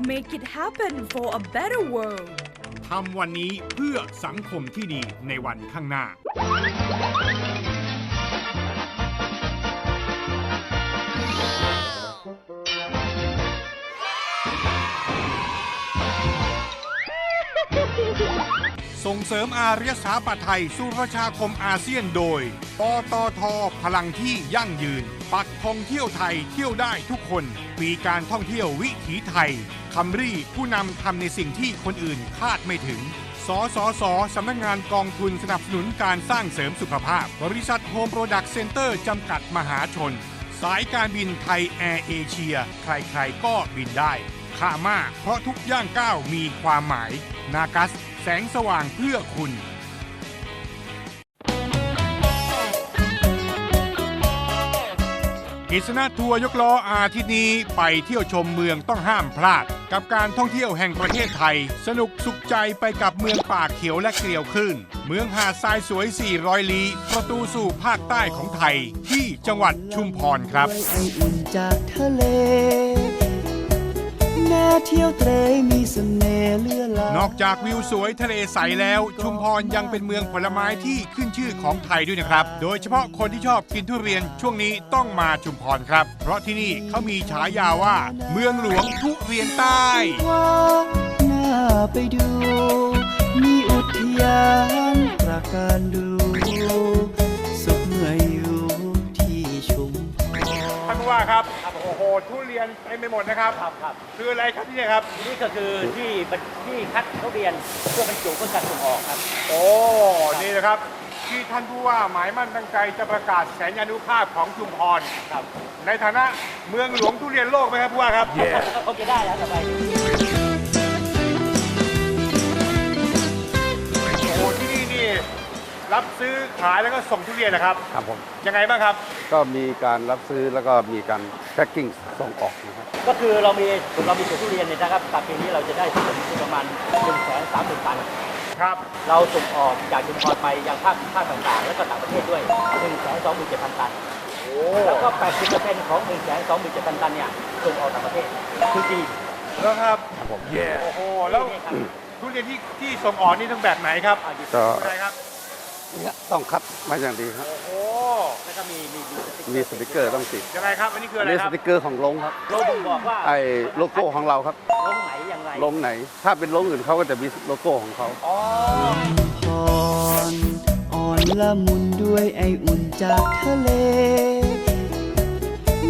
Make it happen for a better world. ทำวันนี้เพื่อสังคมที่ดีในวันข้างหน้า ส่งเสริมอารยสถาปัตย์ไทยสู่ประชาคมอาเซียนโดย ปตท พลังที่ยั่งยืน ปักธงเที่ยวไทยเที่ยวได้ทุกคน ปีการท่องเที่ยววิถีไทย คัมรี่ผู้นำทำในสิ่งที่คนอื่นคาดไม่ถึง สสสสำนักงานกองทุนสนับสนุนการสร้างเสริมสุขภาพ บริษัทโฮมโปรดักต์เซ็นเตอร์จำกัดมหาชน สายการบินไทยแอร์เอเชีย ใครๆก็บินได้ค่ามาก เพราะทุกย่างก้าวมีความหมาย นากัส แสงสว่างเพื่อคุณกิษณะทัวร์ยกล้ออาทิตย์นี้ไปเที่ยวชมเมืองต้องห้ามพลาด กับการท่องเที่ยวแห่งประเทศไทย สนุกสุขใจไปกับเมืองป่าเขียวและเกลียวขึ้น เมืองหาดทรายสวย 400 ลี้ ประตูสู่ภาคใต้ของไทย ที่จังหวัดชุมพรครับ ไออุ่นจากทะเล แม่เที่ยวเตรมีเสน่ห์เลื่อลานอกจากวิวสวยทะเลใสแล้ว ชุมพรยังเป็นเมืองผลไม้ที่ขึ้นชื่อของไทยด้วยนะครับ โดยเฉพาะคนที่ชอบกินทุเรียนช่วงนี้ต้องมาชุมพรครับ เพราะที่นี่เขามีฉายาว่า เมืองหลวงทุเรียนใต้ว่าน่าไปดู มีอุทยานประการดูานผู้ว่าครับโอ้โหทุเรียนเต็มไปหมดนะครับครับครับคืออะไรครับที่นี่ครับนี่ก็คือที่บรรที่คัดทุเรียนเพื่อบรรจุเพื่อการส่งออกครับ โอ้นี่นะครับ ที่ท่านผู้ว่าหมายมั่นตั้งใจจะประกาศแสนยานุภาพของชุมพรครับในฐานะเมืองหลวงทุเรียนโลกไหมครับผู้ว่าครับก็คงจะได้แล้วต่อไป รับซื้อขายแล้วก็ส่งทุเรียนนะครับ ครับผมยังไงบ้างครับ ก็มีการรับซื้อแล้วก็มีการแพ็คกิ้งส่งออกนะครับ ก็คือเรามีเรามีสวนทุเรียนเนี่ยนะครับปปีนี้เราจะได้ผลประมาณ1นึ่งแสนสามหมื่นตัน ครับ เราส่งออกจากชุมพรไปยังภาคภาคต่างๆ แล้วก็ต่างประเทศด้วย1นึ่งแสนสองหมื่นเจ็ดพันตันโอ้แล้วก็ 80%ของ1นึ่งแสนสองหมื่นเจ็ดพันตันเนี่ยส่งออกต่างประเทศคือจีนแล้วครับ ครับผม โอ้โห แล้วทุเรียนที่ที่ส่งออกนี่ต้องแบบไหนครับอ่าอยู่ก็อะไรครับ เนี่ยต้องคัดมาอย่างดีครับ โอ้โหแล้วก็มีมีมีมีสติกเกอร์ต้องติดยังไงครับอันนี้คืออะไรมีคสรับติกเกอร์ของลงครับ โลบ่งบอกว่าไอ้โลโก้ของเราครับลงไหนอย่างไรลงไหน ถ้าเป็นลงอื่นเขาก็จะมีโลโก้ของเขา อ๋อพรอ่อนละมุนด้วยไออุ่นจากทะเล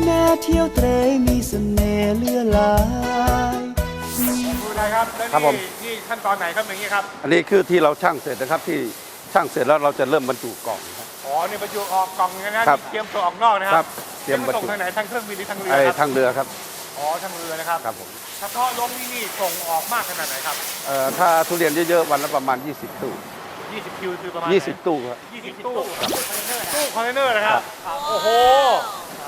แม่เที่ยวเตรมีเสน่ห์เลื่อลาย ดูนะครับแล้วครับผม นี่นี่ขั้นตอนไหนครับอย่างนี้ครับอันนี้คือที่เราช่างเสร็จนะครับที่ ช่างเสร็จแล้วเราจะเริ่มบรรจุกล่องครับ อ๋อนี่บรรจุออกกล่องนะครับ เตรียมตัวออกนอกนะคครัรับ บเตรียมบรรจุส่งทางไหนทางเครื่องบินหรือทางเรือไอ้ครับทางเรือครับอ๋อทางเรือนะครับครับผมเฉพาะลงนี่นี่ส่งออกมากขนาดไหนครับ เอ่อถ้าทุเรียนเยอะๆวันละประมาณ 20 ตู้ 20 คิวคือประมาณ20 ตู้ครับ 20 ตู้ตู้คอนเทนเนอร์นะครับโอ้โห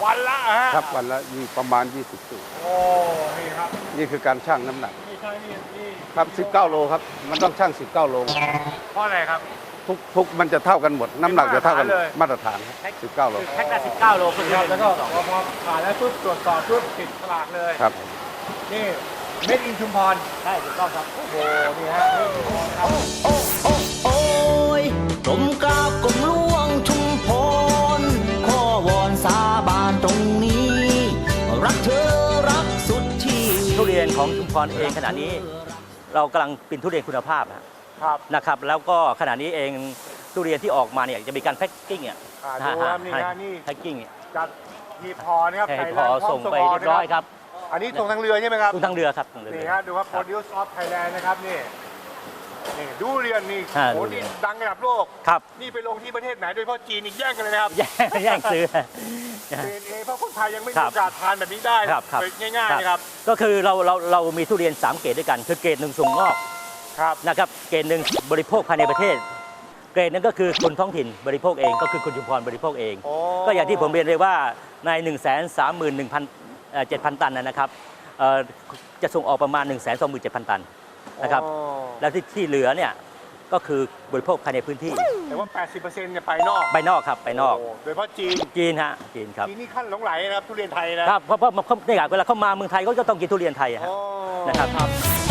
วันละอะฮะครับวันละมีประมาณ 20 ตู้ โอ้นี่ครับนี่คือการช่างน้ำหนักนี่ใช่นี่นี่ครับ 19 โลครับ มันต้องช่าง19 โล เพราะอะไรครับ ทุกทุกมันจะเท่ากันหมด น้ำหนักจะเท่ากันเป็นมาตรฐานเลยมาตรฐานครับ19โลแพ็คละ19 โลคือแล้วก็พอพอผ่านแล้วปุ๊บตรวจสอบปุ๊บติดฉลากเลยครับนี่เมดอินชุมพรใช่ถูกต้องครับโอ้โหนี่ฮะนี่ชุมพรครับโอ้ยกลมกล้าวกลมล่วงชุมพรข้อวอนสาบานตรงนี้ รักเธอรักสุดที่ทุเรียนของชุมพรเองขณะนี้ เรากำลังเป็นทุเรียนคุณภาพนะครับ นะครับแล้วก็ขณะนี้เองทุเรียนที่ออกมาเนี่ยจะมีการแพ็คกิ้งเนี่ยอ่าดูครับนี่ฮะนี่แพ็คกิ้งเนี่ยจัดทีพอนะครับให้ไทยพแลอนด์พร้อส่มงส่งไปออกเรียบร้อยนะคครัรับบอันนี้ส่งทางเรือใช่ไหมครับทุกทางเรือครับทางเรือนี่ฮะดูครับ Produce of Thailand นะครับนี่นี่ดูเรียนนี่อ่าโอ้ดูเรีนี่ยนดังระดับโลกครับนี่ไปลงที่ประเทศไหนโดยเฉพาะจีนอีกแย่งกันเลยนะครับแย่งแย่งซื้อเป็นเองเพราะคนไทยยังไม่คมีรับโอกาสทานแบบนี้ได้ครับครับง่ายๆนะครับก็คือเราเราเรามีทุเรียน 3 เกรดด้วยกัน คือเกรดหนึ่งส่งนอกครับ นะครับเกรดหนึ่งบริโภคภายในประเทศ เกรดหนึงก็คือคนท้องถิ่นบริโภคเองก็คือคนชุมพรบริโภคเอง โอ้ ก็อย่างที่ผมเรียนเลยว่าใน 1 3 1 0 0 0 7,000 ตันนะนะครับเอ่อจะส่งออกประมาณ 1 2 7 0 0 0 ตันนะครับโอ้แล้วที่ที่เหลือเนี่ยก็คือบริโภคภายในพื้นที่แต่ว่า 80%เนี่ยไปนอกไปนอกครับไปนอกโโดยเฉพาะจีนจีนฮะจีนครับ จีนนี่ขั้นหลงไหลนะครับทุเรียนไทยนะครับเพราะเพราะเขาเนี่ยเวลาเขามาเมืองไทยเขาก็ต้องกินทุเรียนไทยอะฮะ อ๋อ นะครับอ่า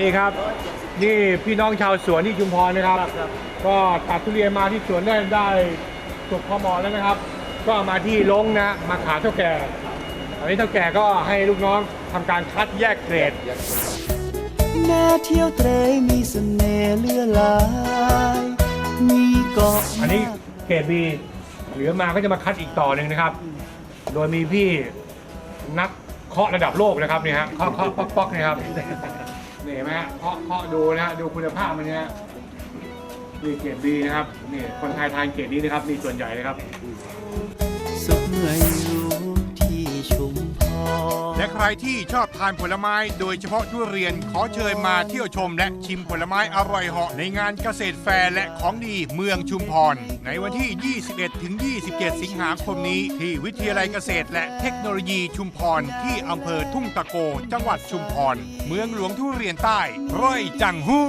นี่ครับ นี่พี่น้องชาวสวนที่ชุมพรนะครับ ก็ตัดทุเรียนมาที่สวนได้ได้จบพอมอแล้วนะครับ ก็เอามาที่ลงนะมาขายเท่าแก่อันนี้เท่าแก่ก็ให้ลูกน้องทำการคัดแยกเกรดแม่เที่ยวเตรมีเสน่ห์เลื่อหลายมีเกาะอันนี้เกรดบีเหลือมาก็จะมาคัดอีกต่อหนึ่งนะครับ โดยมีพี่นักเคาะระดับโลกนะครับนี่ฮะเคาะเคาะป๊อกป๊อกนี่ครับนี่เห็นไหมฮะเคาะเคาะดูนะฮะดูคุณภาพมันเนี่ยนี่เกรดดีนะครับนี่คนไทยทานเกรดนี้นะครับมีส่วนใหญ่เลยครับ และใครที่ชอบทานผลไม้โดยเฉพาะทุเรียนขอเชิญมาเที่ยวชมและชิมผลไม้อร่อยเหาะในงานเกษตรแฟร์และของดีเมืองชุมพร ในวันที่ 21 ถึง 27 สิงหาคมนี้ ที่วิทยาลัยเกษตรและเทคโนโลยีชุมพร ที่อำเภอทุ่งตะโก จังหวัดชุมพร เมืองหลวงทุเรียนใต้ร้อยจังฮู้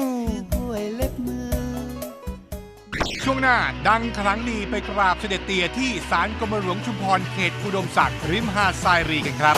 ช่วงหน้าดังครั้งดีไปกราบเสด็จเตี่ยที่ศาลกรมหลวงชุมพรเขตอุดมศักดิ์ริมหาดทรายรีกันครับ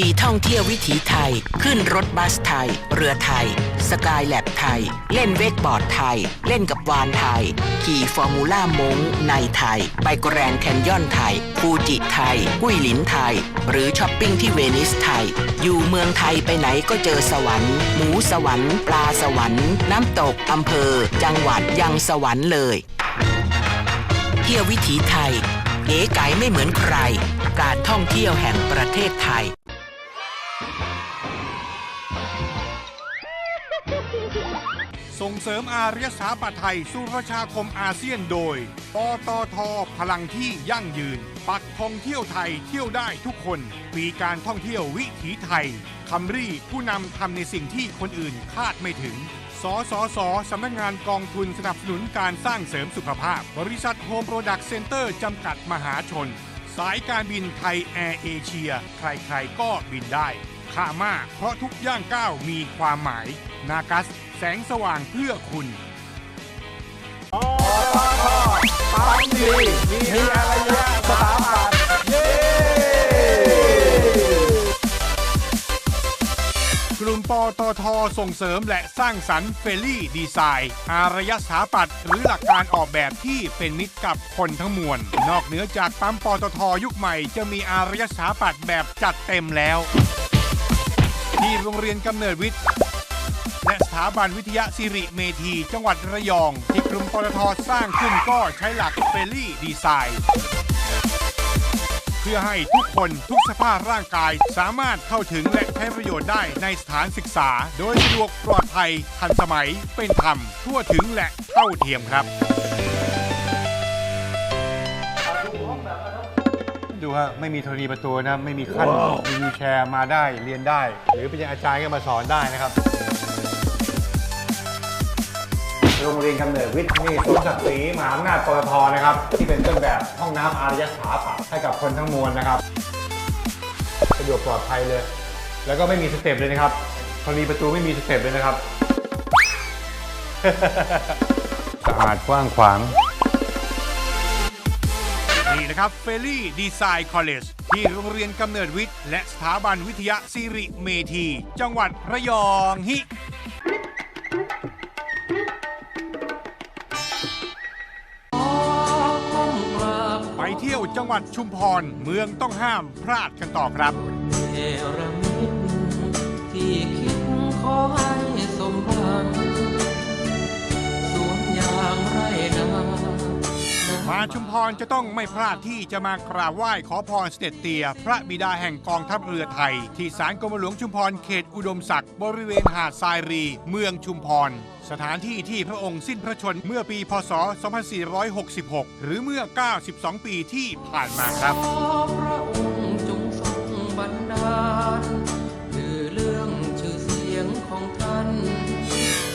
ปีท่องเที่ยววิถีไทย ขึ้นรถบัสไทย เรือไทย สกายแลบไทย เล่นเวกบอร์ดไทย เล่นกับวานไทย ขี่ฟอร์มูล่ามงในไทย ไปแกรนด์แคนยอนไทย ฟูจิไทย กุ้ยหลินไทย หรือช้อปปิ้งที่เวนิสไทย อยู่เมืองไทยไปไหนก็เจอสวรรค์ หมูสวรรค์ ปลาสวรรค์ น้ำตกอำเภอ จังหวัดยังสวรรค์เลย เที่ยววิถีไทยเก๋ไก๋ไม่เหมือนใคร การท่องเที่ยวแห่งประเทศไทย ส่งเสริมอารยสถาปัตย์ไทยสู่ประชาคมอาเซียนโดย ปตท พลังที่ยั่งยืน ปักท่องเที่ยวไทยเที่ยวได้ทุกคน ปีการท่องเที่ยววิถีไทยคัมรี่ผู้นำทำในสิ่งที่คนอื่นคาดไม่ถึง สสส สำนักงานกองทุนสนับสนุนการสร้างเสริมสุขภาพ บริษัทโฮมโปรดักต์เซ็นเตอร์จำกัดมหาชน สายการบินไทยแอร์เอเชีย ใครๆก็บินได้ค่ามาเพราะทุกย่างก้าวมีความหมาย นากัส แสงสว่างเพื่อคุณปตท.ปั้มดีมีอารยศัพท์เย่กลุ่มปตทส่งเสริมและสร้างสรรค์เฟรลี่ดีไซน์ อารยสถาปัตย์หรือหลักการออกแบบที่เป็นมิตรกับคนทั้งมวล นอกเหนือจากปั๊มปตทยุคใหม่จะมีอารยสถาปัตย์แบบจัดเต็มแล้ว ที่โรงเรียนกำเนิดวิทย์ และสถาบันวิทยาสิริเมธีจังหวัดระยอง ที่กลุ่มปตทสร้างขึ้นก็ใช้หลักเฟรลี่ดีไซน์ เพื่อให้ทุกคนทุกสภาพร่างกายสามารถเข้าถึงและใช้ประโยชน์ได้ในสถานศึกษา โดยสะดวกปลอดภัยทันสมัยเป็นธรรม ทั่วถึงและเท่าเทียมครับ ดูฮะไม่มีธรณีประตูนะไม่มีขั้นมีวีแชร์มาได้เรียนได้ หรือเป็นอาจารย์ก็มาสอนได้นะครับ โรงเรียนกำเนิดวิทย์นี่สมศักดิ์ศรีมหาอำนาจปตทนะครับที่เป็นต้นแบบห้องน้ำอารยสถาปัตย์ให้กับคนทั้งมวลนะครับสะดวกปลอดภัยเลย แล้วก็ไม่มีสเต็ปเลยนะครับธรณีประตูไม่มีสเต็ปเลยนะครับสะอาดกว้างขวางนี่นะครับเฟลลี่ดีไซน์คอลเลจที่โรงเรียนกำเนิดวิทย์ และสถาบันวิทยาสิริเมธี จังหวัดระยองฮิ ยวจังหวัดชุมพร เมืองต้องห้ามพลาดกันต่อครับเนรมิตที่คิดขอให้สมหวังสวนยางมาชุมพรจะต้องไม่พลาดที่จะมากราบไหว้ขอพรเสด็จเตีย พระบิดาแห่งกองทัพเรือไทย ที่ศาลกรมหลวงชุมพรเขตอุดมศักดิ์บริเวณหาดทรายรี เมืองชุมพร สถานที่ที่พระองค์สิ้นพระชนม์เมื่อปีพศ 2466 หรือเมื่อ 92 ปีที่ผ่านมาครับขอพระองค์จงทรงบันดาลคือเรื่องชื่อเสียงของท่าน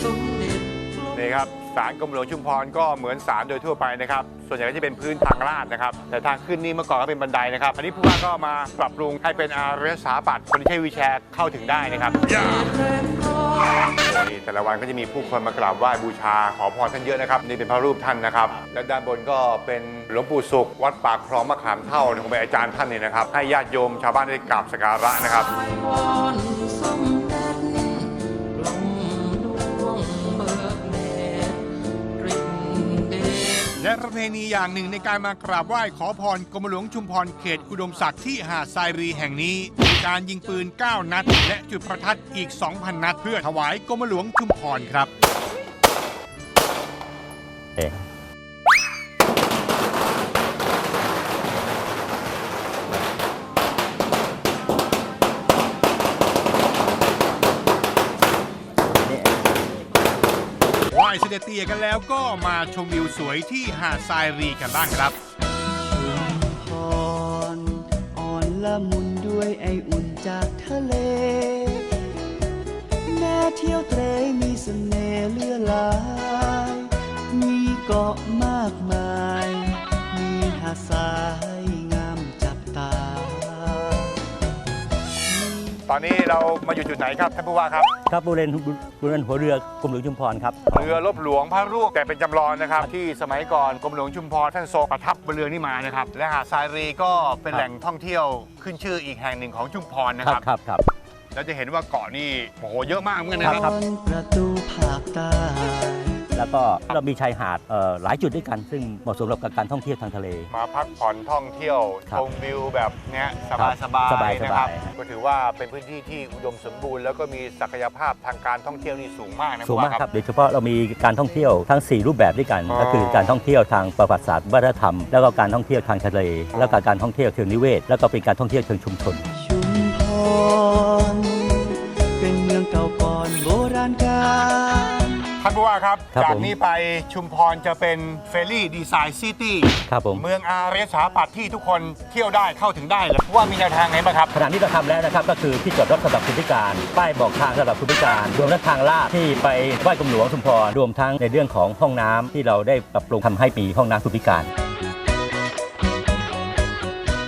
สมเด็จพระ นี่ครับศาลกรมหลวงชุมพรก็เหมือนศาลโดยทั่วไปนะครับ ส่วนใหญ่ก็จะเป็นพื้นทางลาดนะครับ แต่ทางขึ้นนี่เมื่อก่อนก็เป็นบันไดนะครับ อันนี้ผู้ว่าก็มาปรับปรุงให้เป็นอารยสถาปัตย์คนที่ใช้วีลแชร์เข้าถึงได้นะครับ นี่แต่ละวันก็จะมีผู้คนมากราบไหว้บูชาขอพรท่านเยอะนะครับ นี่เป็นพระรูปท่านนะครับ และด้านบนก็เป็นหลวงปู่สุข วัดปากคลองมะขามเท่าคงเป็นอาจารย์ท่านนี่นะครับ ให้ญาติโยมชาวบ้านได้กราบสักการะนะครับ และประเพณีอย่างหนึ่งในการมากราบไหว้ขอพรกรมหลวงชุมพรเขตอุดมศักดิ์ที่หาดทรายรีแห่งนี้มีการยิงปืน 9 นัด และจุดประทัดอีก 2,000 นัด เพื่อถวายกรมหลวงชุมพรครับ เองนี่ ไห ว้เสด็จเตียกันแล้วก็มาชมวิวสวยที่หาดทรายรีกันบ้างครับพรอ่อนละมุนด้วยไออุ่นจากทะเลแม่เที่ยวเตรมีเสน่ห์เลื่อลาย มีเกาะมากมาย มีหาดทราย ตอนนี้เรามาอยู่จุดไหนครับท่านผู้ว่าครับ ครับบริเวณบริเวณหัวเรือกรมหลวงชุมพรครับ เรือลบหลวงพระรูปแต่เป็นจำลองนะครับ ที่สมัยก่อนกรมหลวงชุมพรท่านทรงประทับบนเรือนี่มานะครับ และหาดทรายรีก็เป็นครับแหล่งท่องเที่ยวขึ้นชื่ออีกแห่งหนึ่งของชุมพรนะคครัรับบครับครับ แล้วจะเห็นว่าเกาะนี่โอ้โหเยอะมากเหมือนกันนะครับครับประตูภาคใต้ แล้วก็เรามีชายหาดเอ่อหลายจุดด้วยกัน ซึ่งเหมาะสมกับการท่องเที่ยวทางทะเล มาพักผ่อนท่องเที่ยวครับชมวิวแบบเนี้ยสครับายสบายสบายๆนะครับสบายฮะก็ถือว่าเป็นพื้นที่ที่อุดมสมบูรณ์แล้วก็มีศักยภาพทางการท่องเที่ยวนี่สูงมากนะสูงมากผู้ว่ครับโดยเฉพาะเรามีการท่องเที่ยวทั้ง 4 รูปแบบด้วยกันอ๋อก็คือการท่องเที่ยวทางประวัติศาสตร์วัฒนธรรม แล้วก็การท่องเที่ยวทางทะเล แล้วก็การท่องเที่ยวเชิงนิเวศ แล้วก็เป็นการท่องเที่ยวเชิงชุมชนชุมพรเป็นเมืองเก่าก่อนโบราณกาล ท่านผู้ว่าครับ ครับจากผมนี้ไปชุมพรจะเป็นเฟรลี่ดีไซน์ซิตี้ครับผม เมืองอารยสถาปัตย์ที่ทุกคนเที่ยวได้เข้าถึงได้เลยผู้ว่ามีแนวทางไหนบ้างครับ ขณะนี้เราทำแล้วนะครับก็คือที่จอดรถสำหรับคุณพิการ ป้ายบอกทางสำหรับคุณพิการ รวมทั้งทางลาดที่ไปไหว้กรมหลวงชุมพรรวมทั้งในเรื่องของห้องน้ำที่เราได้ปรับปรุงทำให้มีห้องน้ำคุณพิการบ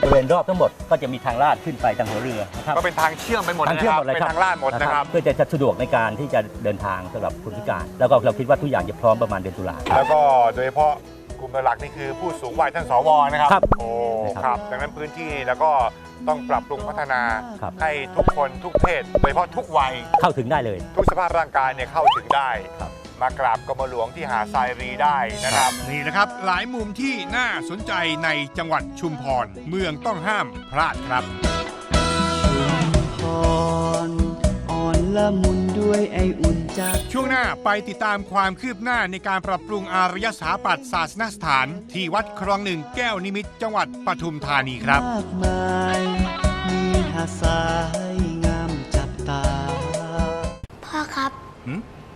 ริเวณรอบทั้งหมดก็จะมีทางลาดขึ้นไปทางหัวเรือนะครับก็เป็นทางเชื่อมไปหมดทางนะเชื่อคมรับหมดเลยเป็นครับทางลาดหมดนะครับ เพื่อจะสะดวกในการที่จะเดินทางสำหรับคนพิการ แล้วก็เราคิดว่าทุกอย่างจะพร้อมประมาณเดือนตุลา แล้วก็โดยเฉพาะกลุ่มหลักนี่คือผู้สูงวัยท่านสวนะครับ ครับโอ้ครับครับดังนั้นพื้นที่แล้วก็ต้องปรับปรุงพัฒนาครับ ให้ทุกคนทุกเพศโดยเฉพาะทุกวัย เข้าถึงได้เลย ทุกสภาพร่างกายเนี่ยเข้าถึงได้ ครับ มากราบกรมหลวงที่หาดทรายรีได้นะครับ นี่นะครับหลายมุมที่น่าสนใจในจังหวัดชุมพร เมืองต้องห้ามพลาดครับ พรอ่อนละมุนด้วยไออุ่นจาก ช่วงหน้าไปติดตามความคืบหน้าในการปรับปรุงอารยสถาปัตย์ศาสนสถาน ที่วัดคลองหนึ่งแก้วนิมิตรจังหวัดปทุมธานีครับ มากมาย มีหาดทรายงามจับตา พ่อครับ หืม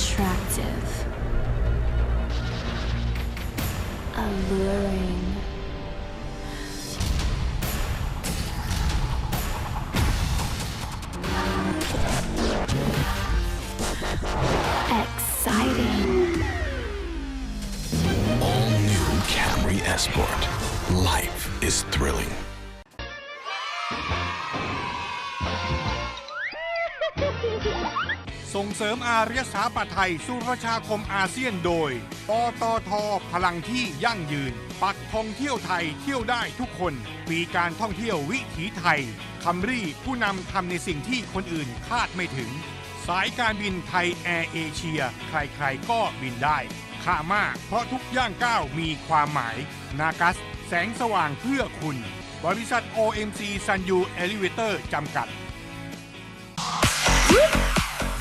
attractive alluring exciting All new Camry Esport. Life is thrilling. งเสริมอารยสถาปัตย์ไทยสู่ประชาคมอาเซียนโดย ปตท พลังที่ยั่งยืน ปักท่องเที่ยวไทยเที่ยวได้ทุกคน ปีการท่องเที่ยววิถีไทยคัมรี่ผู้นำทำในสิ่งที่คนอื่นคาดไม่ถึง สายการบินไทยแอร์เอเชีย ใครๆ ก็บินได้ค่ามาก เพราะทุกย่างก้าวมีความหมาย นากัส แสงสว่างเพื่อคุณ บริษัท OMC Sun You Elevator จำกัด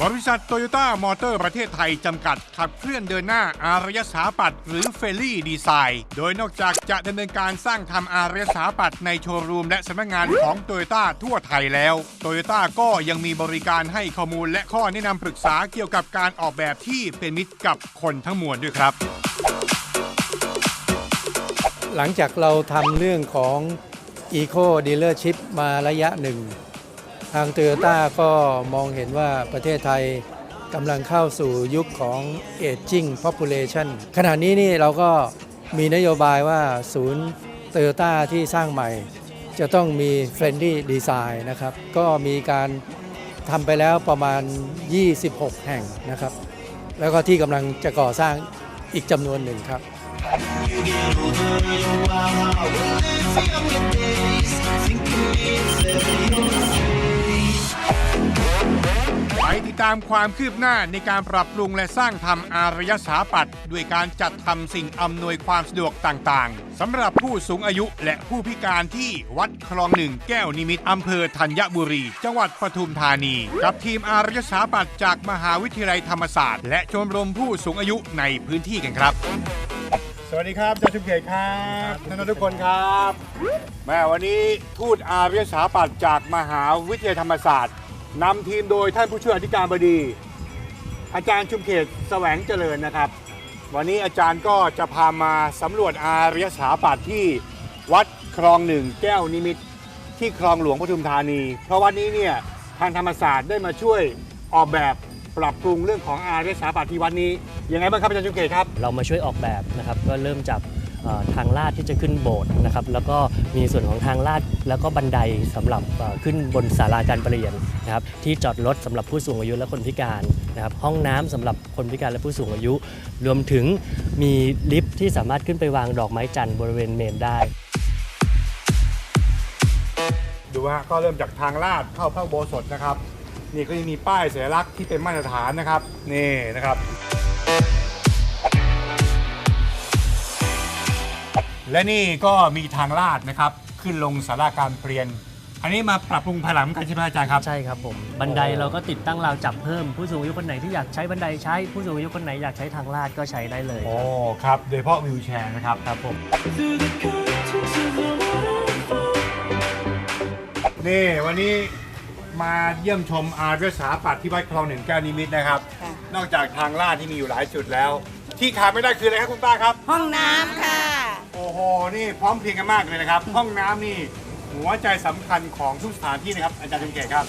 บริษัทโตโยต้ามอเตอร์ประเทศไทย จำกัดขับเคลื่อนเดินหน้าอารยสถาปัตหรือเฟลลี่ดีไซน์ โดยนอกจากจะดำเนินการสร้างทำอารยสถาปัตในโชว์รูมและสำนักงานของโตโยต้าทั่วไทยแล้วโตโยต้าก็ยังมีบริการให้ข้อมูลและข้อแนะนำปรึกษาเกี่ยวกับการออกแบบที่เป็นมิตรกับคนทั้งมวลด้วยครับ หลังจากเราทำเรื่องของ Eco Dealership มาระยะหนึ่ง ทาง Toyota ก็มองเห็นว่าประเทศไทยกำลังเข้าสู่ยุคของ Aging Population ขณะนี้นี่เราก็มีนโยบายว่าศูนย์ Toyota ที่สร้างใหม่ จะต้องมี Friendly Design นะครับ ก็มีการทำไปแล้วประมาณ 26 แห่งนะครับ แล้วก็ที่กำลังจะก่อสร้างอีกจำนวนหนึ่งครับไปติด ตามความคืบหน้าในการปรับปรุงและสร้างทำอารยสถาปัตย์ด้วยการจัดทำสิ่งอำนวยความสะดวกต่างๆสำหรับผู้สูงอายุและผู้พิการที่วัดคลองหนึ่งแก้วนิมิตรอำเภอธัญบุรี จังหวัดปทุมธานี กับทีมอารยสถาปัตย์จากมหาวิทยาลัยธรรมศาสตร์ และชมรมผู้สูงอายุในพื้นที่กันครับ สวัสดีครับอาจารย์ชุมเขตครับท่านทุกคนครับแม่วันนี้ทูตอารยสถาปัตย์จากมหาวิทยาลัยธรรมศาสตร์ นำทีมโดยท่านผู้ช่วยอธิการบดี อาจารย์ชุมเขตแสวงเจริญนะครับ วันนี้อาจารย์ก็จะพามาสำรวจอารยสถาปัตย์ที่วัดคลองหนึ่งแก้วนิมิตที่คลองหลวงปทุมธานี เพราะวันนี้เนี่ยทางธรรมศาสตร์ได้มาช่วยออกแบบปรับปรุงเรื่องของอารยสถาปัตย์ที่วัดนี้ยังไงบ้างครับอาจารย์ชุมเขตครับ เรามาช่วยออกแบบนะครับก็เริ่มจาก ทางลาดที่จะขึ้นโบสถ์นะครับแล้วก็มีส่วนของทางลาดแล้วก็บันไดสำหรับขึ้นบนศาลาการประเรียนนะครับที่จอดรถสำหรับผู้สูงอายุและคนพิการนะครับห้องน้ำสำหรับคนพิการและผู้สูงอายุ รวมถึงมีลิฟท์ที่สามารถขึ้นไปวางดอกไม้จันทร์บริเวณเมนได้ดูฮะก็เริ่มจากทางลาดเข้าพระโบสถนะครับ นี่ก็ยังมีป้ายสัญลักษณ์ที่เป็นมาตรฐานนะครับ นี่นะครับ และนี่ก็มีทางลาดนะครับขึ้นลงสาราการเปลี่ยน อันนี้มาปรับปรุงภายหลังกันใช่ไหมอาจารย์ครับ ใช่ครับผมบันไดเราก็ติดตั้งราวจับเพิ่มผู้สูงอายุคนไหนที่อยากใช้บันไดใช้ผู้สูงอายุคนไหนอยากใช้ทางลาดก็ใช้ได้เลย โอ้ครับ โดยเฉพาะวิวแชร์นะครับครับผมนี่วันนี้มาเยี่ยมชมอารยสถาปัตย์ที่วัดคลองหนึ่งแก้วนิมิตรนะครับนอกจากทางลาดที่มีอยู่หลายจุดแล้ว ที่ขาดไม่ได้คืออะไรครับคุณป้าครับ ห้องน้ำค่ะ โอ้โห นี่พร้อมเพรียงกันมากเลยนะครับ ห้องน้ำนี่หัวใจสำคัญของทุกสถานที่นะครับ อาจารย์จุงเกตครับ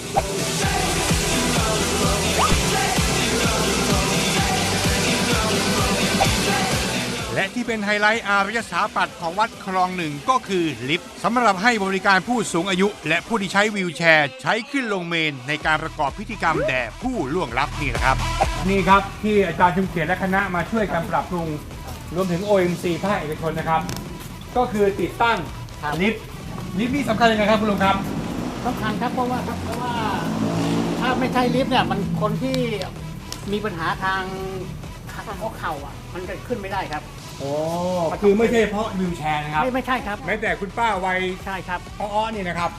และที่เป็นไฮไลท์อารยสถาปัตย์ของวัดคลองหนึ่งก็คือลิฟต์สำหรับให้บริการผู้สูงอายุ และผู้ที่ใช้วีลแชร์ ใช้ขึ้นลงเมนในการประกอบพิธีกรรมแด่ผู้ล่วงลับนี่นะครับ นี่ครับที่อาจารย์ชุมเขียนและคณะมาช่วยกันปรับปรุง รวมถึง OMC ภาคเอกชนนะครับ ก็คือติดตั้งลิฟต์ลิฟต์นี่สำคัญยังไงครับคุณลุงครับสำคัญครับเพราะว่าเพราะว่าถ้าไม่ใช่ลิฟต์เนี่ยมันคนที่มีปัญหาทางทางข้อเข่าอะ มันจะขึ้นไม่ได้ครับโอ้คือไม่ใช่เพราะวิวแชร์นะครับไม่ไม่ใช่ครับแม้แต่คุณป้าวัยใช่ครับอ้อๆนี่นะครับ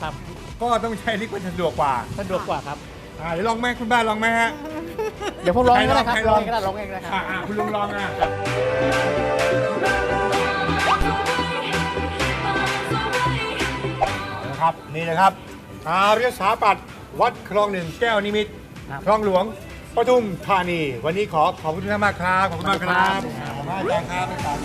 ก็ต้องใช้ลิฟต์มันสะดวกกว่า สะดวกกว่าครับ อ่าเดี๋ยวลองไหมคุณป้าลองไหมฮะ เดี๋ยวผมลองเองก็ได้ครับใครลลอองงเองก็ได้ลองเองก็ได้ครับ อ่าอ่าคุณลุงลองอะเอาละครับนี่นะครับอารยสถาปัตย์วัดคลองหนึ่งแก้วนิมิตรคลองหลวงปทุมธานี วันนี้ขอขอบคุณท่านมากครับขอบคุณมากครับ ขอบคุณอาจารย์ครับ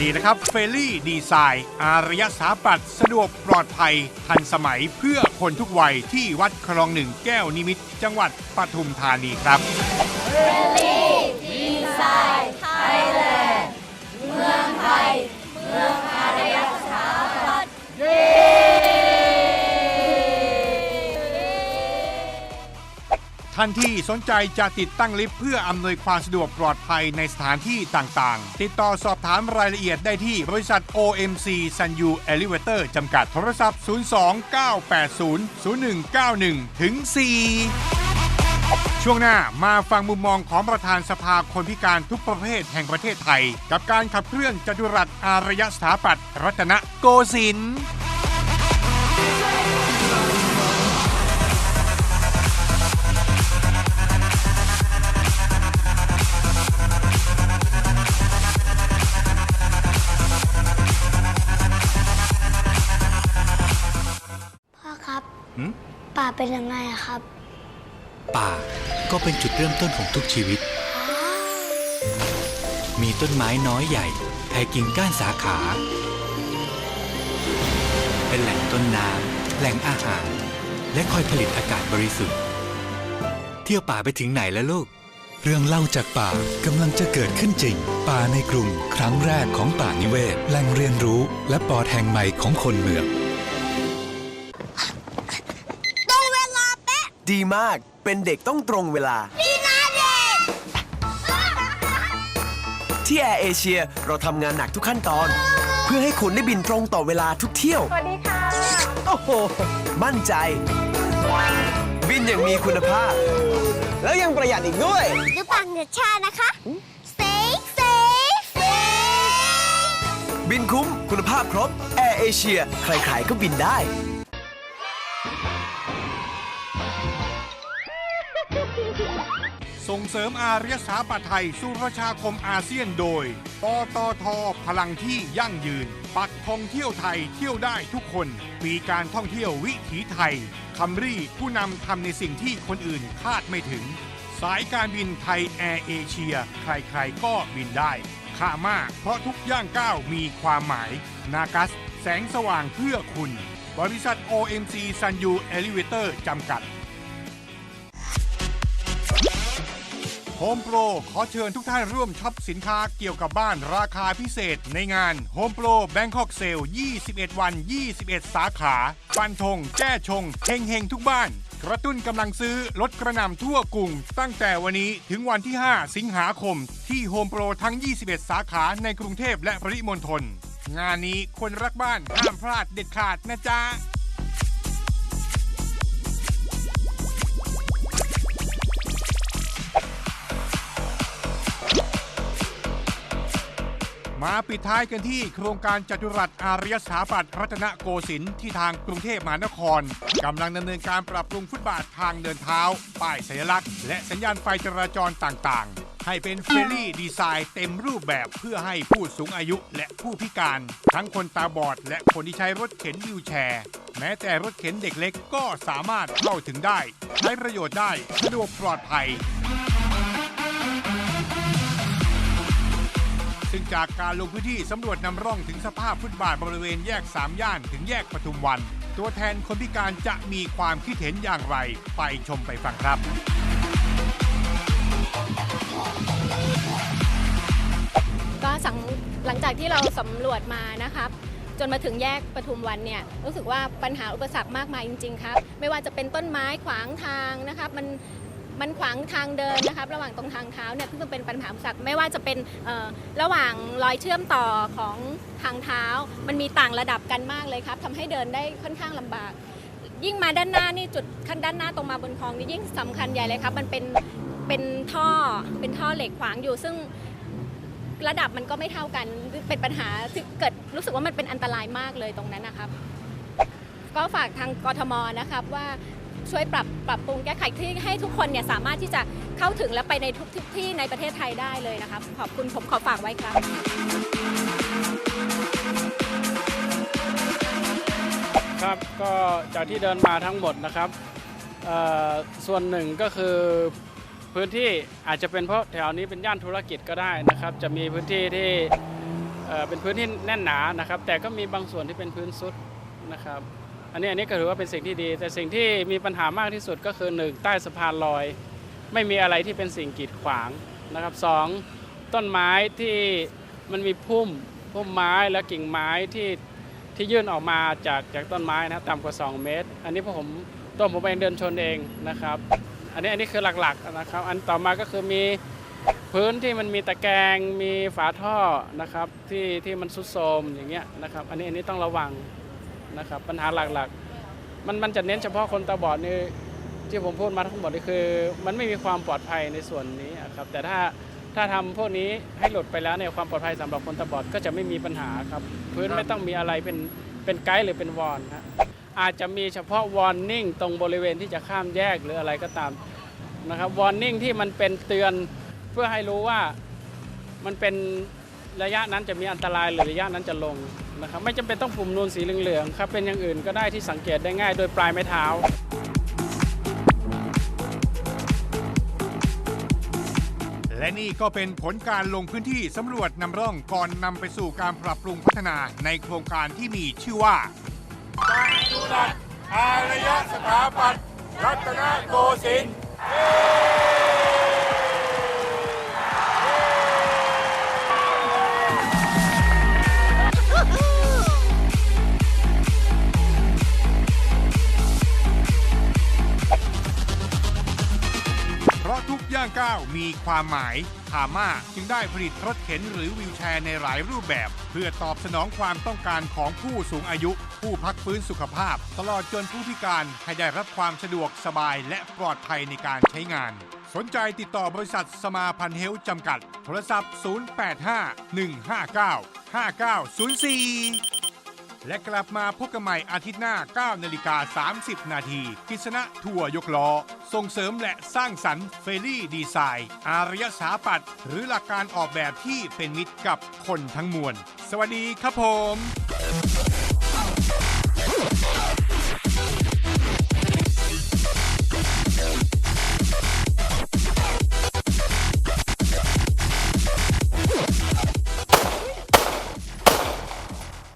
ดีนะครับเฟลลี่ดีไซน์ อารยสถาปัตย์สะดวกปลอดภัย ทันสมัยเพื่อคนทุกวัยที่วัดคลองหนึ่งแก้วนิมิตรจังหวัดปทุมธานีครับดีไซน์ ท่านที่สนใจจะติดตั้งลิฟต์เพื่ออำนวยความสะดวกปลอดภัยในสถานที่ต่างๆ ติดต่อสอบถามรายละเอียดได้ที่บริษัท OMC Sun Yu Elevator จำกัดโทรศัพท์ 029800191ถึง4ช่วงหน้ามาฟังมุมมองของประธานสภาคนพิการทุกประเภทแห่งประเทศไทย กับการขับเคลื่อนจตุรัสอารยสถาปัตย์รัตนโกสินทร์ เป็นยังไงอะครับ ป่าก็เป็นจุดเริ่มต้นของทุกชีวิต มีต้นไม้น้อยใหญ่แผ่กิ่งก้านสาขา เป็นแหล่งต้นน้ำแหล่งอาหาร และคอยผลิตอากาศบริสุทธิ์ เที่ยวป่าไปถึงไหนแล้วลูก เรื่องเล่าจากป่ากำลังจะเกิดขึ้นจริง ป่าในกรุงครั้งแรกของป่านิเวศ แหล่งเรียนรู้ และปอดแห่งใหม่ของคนเมือง ดีมาก เป็นเด็กต้องตรงเวลาดีนะเด็กที่แอร์เอเชียเราทำงานหนักทุกขั้นตอน เพื่อให้คุณได้บินตรงต่อเวลาทุกเที่ยว สวัสดีค่ะ โอ้โห มั่นใจ บินอย่างมีคุณภาพ แล้วยังประหยัดอีกด้วยดูปังเดือดชานะคะ เซฟเซฟเซฟ บินคุ้มคุณภาพครบแอร์เอเชียใครๆก็บินได้ งเสริมอารยสถาปัตย์ไทยสู่ประชาคมอาเซียนโดย ปตท พลังที่ยั่งยืน ปักธงเที่ยวไทยเที่ยวได้ทุกคน ปีการท่องเที่ยววิถีไทยคัมรี่ผู้นำทำในสิ่งที่คนอื่นคาดไม่ถึง สายการบินไทยแอร์เอเชีย ใครๆ ก็บินได้ค่ามาก เพราะทุกย่างก้าวมีความหมาย นากัส แสงสว่างเพื่อคุณ บริษัท OMC Sun Yu Elevator จำกัด โฮมโปรขอเชิญทุกท่านร่วมช็อปสินค้าเกี่ยวกับบ้านราคาพิเศษในงาน Home Pro Bangkok Sale 21 วัน 21 สาขาฟันธงแจ้ชงเฮงเฮงทุกบ้าน กระตุ้นกำลังซื้อลดกระหน่ำทั่วกรุงตั้งแต่วันนี้ถึงวันที่ 5 สิงหาคม ที่โฮมโปรทั้ง 21 สาขาในกรุงเทพและปริมณฑลงานนี้คนรักบ้านห้ามพลาดเด็ดขาดนะจ๊ะ มาปิดท้ายกันที่โครงการจัตุรัสอารยสถาปัตย์รัตนโกสินทร์ที่ทางกรุงเทพมหานครกำลังดำเนินการปรับปรุงฟุตบาททางเดินเท้า ป้ายสัญลักษณ์ และสัญญาณไฟจราจรต่างๆ ให้เป็นเฟรนลี่ดีไซน์เต็มรูปแบบเพื่อให้ผู้สูงอายุและผู้พิการ ทั้งคนตาบอด และคนที่ใช้รถเข็นวิวแชร์ แม้แต่รถเข็นเด็กเล็กก็สามารถเข้าถึงได้ ใช้ประโยชน์ได้สะดวกปลอดภัย จากการลงพื้นที่สำรวจนำร่องถึงสภาพฟุตบาทบริเวณแยก 3 ย่านถึงแยกปทุมวัน ตัวแทนคนพิการจะมีความคิดเห็นอย่างไร ไปชมไปฟังครับ ก็สังหลังจากที่เราสำรวจมานะครับ จนมาถึงแยกปทุมวันเนี่ยรู้สึกว่าปัญหาอุปสรรคมากมายจริง ๆ ครับ ไม่ว่าจะเป็นต้นไม้ขวางทางนะครับ มัน มันขวางทางเดินนะครับระหว่างตรงทางเท้าเนี่ยซึ่งเป็นปัญหาอุปสรรคไม่ว่าจะเป็นระหว่างรอยเชื่อมต่อของทางเท้า มันมีต่างระดับกันมากเลยครับทำให้เดินได้ค่อนข้างลำบาก ยิ่งมาด้านหน้านี่จุดขั้นด้านหน้าตรงมาบนคลองนี่ยิ่งสำคัญใหญ่เลยครับมันเป็นเป็นท่อเป็นท่อเหล็กขวางอยู่ซึ่งระดับมันก็ไม่เท่ากันเป็นปัญหาที่เกิดรู้สึกว่ามันเป็นอันตรายมากเลยตรงนั้นนะครับ ก็ฝากทางกทมนะครับว่า ช่วยปรับปรับปรุงแก้ไขที่ให้ทุกคนเนี่ยสามารถที่จะเข้าถึงและไปในทุกทที่ในประเทศไทยได้เลยนะครับขอบคุณผมขอฝากไว้ครับครับก็จากที่เดินมาทั้งหมดนะครับส่วนหนึ่งก็คือพื้นที่อาจจะเป็นเพราะแถวนี้เป็นย่านธุรกิจก็ได้นะครับ จะมีพื้นที่ที่เอ่อเป็นพื้นที่แน่นหนานะครับ แต่ก็มีบางส่วนที่เป็นพื้นซุดนะครับ อันนี้อันนี้ก็ถือว่าเป็นสิ่งที่ดี แต่สิ่งที่มีปัญหามากที่สุดก็คือหนึ่งใต้สะพานลอย ไม่มีอะไรที่เป็นสิ่งกีดขวางนะครับสองต้นไม้ที่มันมีพุ่มพุ่มไม้และกิ่งไม้ที่ที่ยื่นออกมาจากจากต้นไม้นะต่ำกว่า 2 เมตร อันนี้พวกผมตัวผมเองเดินชนเองนะครับ อันนี้อันนี้คือหลักๆนะครับ อันต่อมาก็คือมีพื้นที่มันมีตะแกรงมีฝาท่อนะครับที่ที่มันซุดโทมอย่างเงี้ยนะครับ อันนี้อันนี้ต้องระวัง นะครับปัญหาหลักๆ มันมันจะเน้นเฉพาะคนตาบอดนี่ที่ผมพูดมาทั้งหมดนี่คือ มันไม่มีความปลอดภัยในส่วนนี้ครับแต่ถ้าถ้าทำพวกนี้ให้หลุดไปแล้วเนี่ยความปลอดภัยสำหรับคนตาบอดก็จะไม่มีปัญหาครับพื้นไม่ต้องมีอะไรเป็นเป็นไกด์หรือเป็นวอลฮะอาจจะมีเฉพาะวอร์นิ่งตรงบริเวณที่จะข้ามแยกหรืออะไรก็ตามนะครับวอร์นิ่งที่มันเป็นเตือนเพื่อให้รู้ว่ามันเป็น ระยะนั้นจะมีอันตรายหรือระยะนั้นจะลงนะครับไม่จำเป็นต้องปุ่มนูนสีเหลืองๆครับเป็นอย่างอื่นก็ได้ที่สังเกตได้ง่ายโดยปลายไม้เท้าและนี่ก็เป็นผลการลงพื้นที่สำรวจนำร่องก่อนนำไปสู่การปรับปรุงพัฒนาในโครงการที่มีชื่อว่าจุดัดอารยสถาปัตย์รัตนโกสินทร์ ย่างก้าวมีความหมายทาม่าจึงได้ผลิตรถเข็นหรือวีลแชร์ในหลายรูปแบบ เพื่อตอบสนองความต้องการของผู้สูงอายุ ผู้พักฟื้นสุขภาพ ตลอดจนผู้พิการให้ได้รับความสะดวกสบายและปลอดภัยในการใช้งาน สนใจติดต่อบริษัทสมาพันธ์เฮลจำกัด โทรศัพท์ 085 159 5904 และกลับมาพบกันใหม่อาทิตย์หน้า 9 นาฬิกา 30 นาทีกิษณะทัวร์ยกล้อ ส่งเสริมและสร้างสรรค์เฟรี่ดีไซน์ อารยสาปัตหรือหลักการออกแบบที่เป็นมิตรกับคนทั้งมวล สวัสดีครับผม